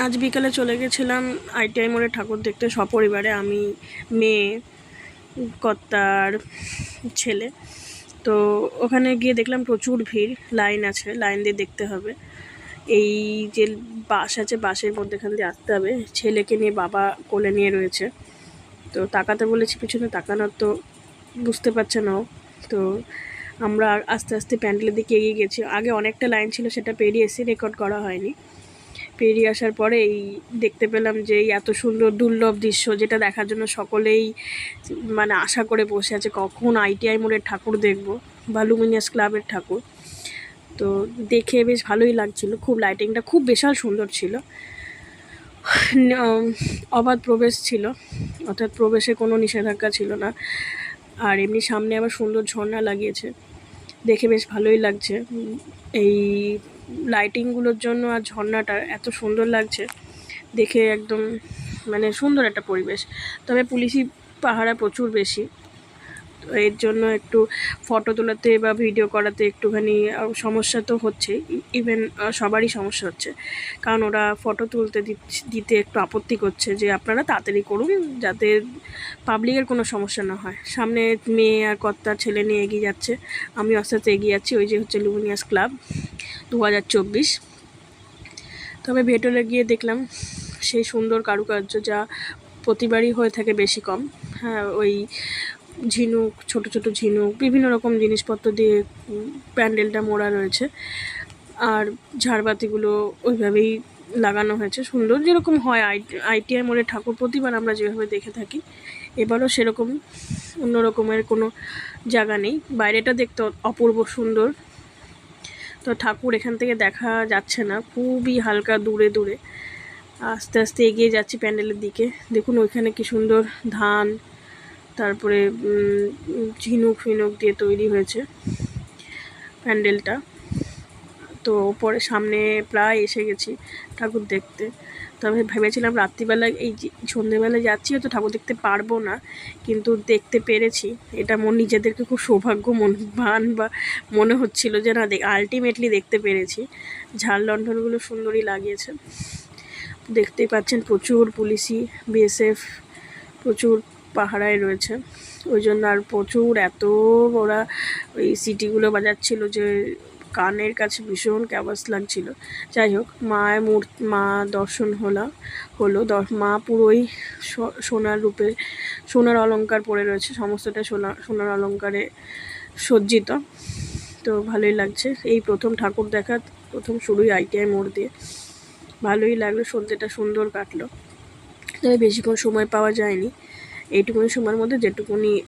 আজ বিকালে চলে গেছিলাম আইটিআই মোড়ে ঠাকুর দেখতে সপরিবারে, আমি, মেয়ে, কর্তার ছেলে। তো ওখানে গিয়ে দেখলাম প্রচুর ভিড়, লাইন আছে, লাইন দিয়ে দেখতে হবে। এই যে বাস আছে, বাসের মধ্যেখান দিয়ে আসতে হবে। ছেলেকে নিয়ে বাবা কোলে নিয়ে রয়েছে। তো তাকাতে বলেছি, পিছনে তাকানোর তো বুঝতে পারছে না তো আমরা আস্তে আস্তে প্যান্ডেলের দিকে এগিয়ে গেছি। আগে অনেকটা লাইন ছিল, সেটা পেরিয়ে এসে রেকর্ড করা হয়নি। পেরিয়ে আসার পরে এই দেখতে পেলাম যে এই এত সুন্দর দুর্লভ দৃশ্য যেটা দেখার জন্য সকলেই মানে আশা করে বসে আছে, কখন আইটিআই মোড়ের ঠাকুর দেখব বা লুমিনিয়াস ক্লাবের ঠাকুর। তো দেখে বেশ ভালোই লাগছিল, খুব লাইটিংটা খুব বিশাল সুন্দর ছিল। অবাধ প্রবেশ ছিল, অর্থাৎ প্রবেশে কোনো নিষেধাজ্ঞা ছিল না। আর এমনি সামনে আবার সুন্দর ঝর্ণা লাগিয়েছে, দেখে বেশ ভালোই লাগছে। এই লাইটিংগুলোর জন্য আর ঝর্ণাটা এত সুন্দর লাগছে। দেখে একদম মানে সুন্দর একটা পরিবেশ। তবে পুলিশি পাহারা প্রচুর বেশি। এর জন্য একটু ফটো তোলাতে বা ভিডিও করাতে একটুখানি সমস্যা তো হচ্ছে ইভেন সবারই সমস্যা হচ্ছে। কারণ ওরা ফটো তুলতে দিতে একটু আপত্তি করছে যে আপনারা তাড়াতাড়ি করুন যাতে পাবলিকের কোনো সমস্যা না হয়। সামনে মেয়ে আর কর্তা ছেলে নিয়ে এগিয়ে যাচ্ছে। আমি আস্তে আস্তে এগিয়ে যাচ্ছি, ওই যে হচ্ছে লুমিনিয়াস ক্লাব দু হাজার চব্বিশ। তবে ভেতরে গিয়ে দেখলাম সেই সুন্দর কারুকার্য যা প্রতিবারই হয়ে থাকে বেশি কম। হ্যাঁ ওই ঝিনুক, ছোট ছোট ঝিনুক, বিভিন্ন রকম জিনিসপত্র দিয়ে প্যান্ডেলটা মোড়া রয়েছে। আর ঝাড়বাতিগুলো ওইভাবেই লাগানো হয়েছে। সুন্দর যেরকম হয়, আই, আইটিআই মোড়ে ঠাকুর প্রতিবার আমরা যেভাবে দেখে থাকি, এবারও সেরকম অন্য রকমের কোনো জায়গা নেই। বাইরেটা দেখতে অপূর্ব সুন্দর। তো ঠাকুর এখান থেকে দেখা যাচ্ছে না, খুবই হালকা দূরে দূরে। আস্তে আস্তে এগিয়ে যাচ্ছি প্যান্ডেলের দিকে। দেখুন ওইখানে কি সুন্দর ধান তারপরে ঝিনুক ফিনুক দিয়ে তৈরি হয়েছে প্যান্ডেলটা। তো পরে সামনে প্রায় এসে গেছি ঠাকুর দেখতে। তবে ভেবেছিলাম রাত্রিবেলা এই যে সন্ধেবেলায় যাচ্ছি, হয়তো ঠাকুর দেখতে পারব না, কিন্তু দেখতে পেরেছি। এটা মন নিজেদেরকে খুব সৌভাগ্য মন, ভান বা মনে হচ্ছিল যে না আলটিমেটলি দেখতে পেরেছি। ঝাড় লণ্ঠনগুলো সুন্দরই লাগিয়েছে। দেখতেই পাচ্ছেন প্রচুর পুলিশি, বিএসএফ, প্রচুর পাহারায় রয়েছে। ওই জন্য আর প্রচুর এত ওরা ওই সিটিগুলো বাজাচ্ছিল যে কানের কাছে ভীষণ ক্যাবাস লাগছিল। যাই হোক মায়ের মূর মা দর্শন হলো হলো মা পুরোই সোনার রূপে, সোনার অলংকার পরে রয়েছে, সমস্তটা সোনা, সোনার অলংকারে সজ্জিত। তো ভালোই লাগছে। এই প্রথম ঠাকুর দেখা, প্রথম শুরুই আইটিআই মোড় দিয়ে। ভালোই লাগল সন্ধ্যেটা সুন্দর কাটলো। তবে বেশিক্ষণ সময় পাওয়া যায়নি। এইটুকুনি সময়ের মধ্যে যেটুকুনি